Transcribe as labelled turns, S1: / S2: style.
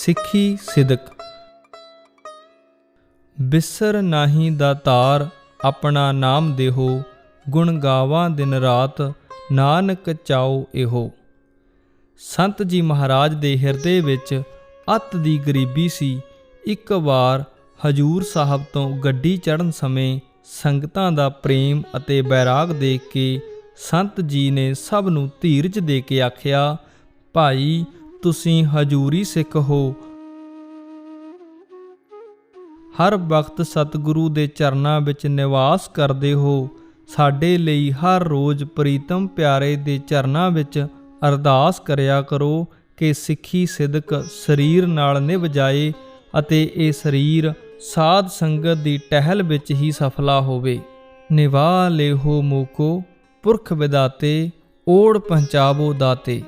S1: ਸਿੱਖੀ ਸਿਦਕ। ਬਿਸਰ ਨਾਹੀ ਦਾਤਾਰ ਆਪਣਾ ਨਾਮ ਦੇਹੋ, ਗੁਣ ਗਾਵਾਂ ਦਿਨ ਰਾਤ ਨਾਨਕ ਚਾਓ ਇਹੋ। ਸੰਤ ਜੀ ਮਹਾਰਾਜ ਦੇ ਹਿਰਦੇ ਵਿੱਚ ਅਤ ਦੀ ਗਰੀਬੀ ਸੀ। ਇੱਕ ਵਾਰ ਹਜੂਰ ਸਾਹਿਬ ਤੋਂ ਗੱਡੀ ਚੜ੍ਹਨ ਸਮੇਂ ਸੰਗਤਾਂ ਦਾ ਪ੍ਰੇਮ ਅਤੇ ਬੈਰਾਗ ਦੇਖ ਕੇ ਸੰਤ ਜੀ ਨੇ ਸਭ ਨੂੰ ਧੀਰਜ ਦੇ ਕੇ ਆਖਿਆ, ਭਾਈ ਤੁਸੀਂ ਹਜੂਰੀ ਸਿੱਖ ਹੋ। ਹਰ ਵਕਤ ਸਤਿਗੁਰੂ ਦੇ ਚਰਨਾਂ ਵਿੱਚ ਨਿਵਾਸ ਕਰਦੇ ਹੋ। ਸਾਡੇ ਲਈ ਹਰ ਰੋਜ਼ ਪ੍ਰੀਤਮ ਪਿਆਰੇ ਦੇ ਚਰਨਾਂ ਵਿੱਚ ਅਰਦਾਸ ਕਰਿਆ ਕਰੋ ਕਿ ਸਿੱਖੀ ਸਿਦਕ ਸਰੀਰ ਨਾਲ ਨਿਭ ਜਾਏ ਅਤੇ ਇਹ ਸਰੀਰ ਸਾਧ ਸੰਗਤ ਦੀ ਟਹਿਲ ਵਿੱਚ ਹੀ ਸਫਲਾ ਹੋਵੇ। ਨਿਵਾ ਲੇਹੋ ਮੋਕੋ ਪੁਰਖ ਵਿਦਾਤੇ, ਓੜ ਪਹੁੰਚਾਵੋ ਦਾਤੇ।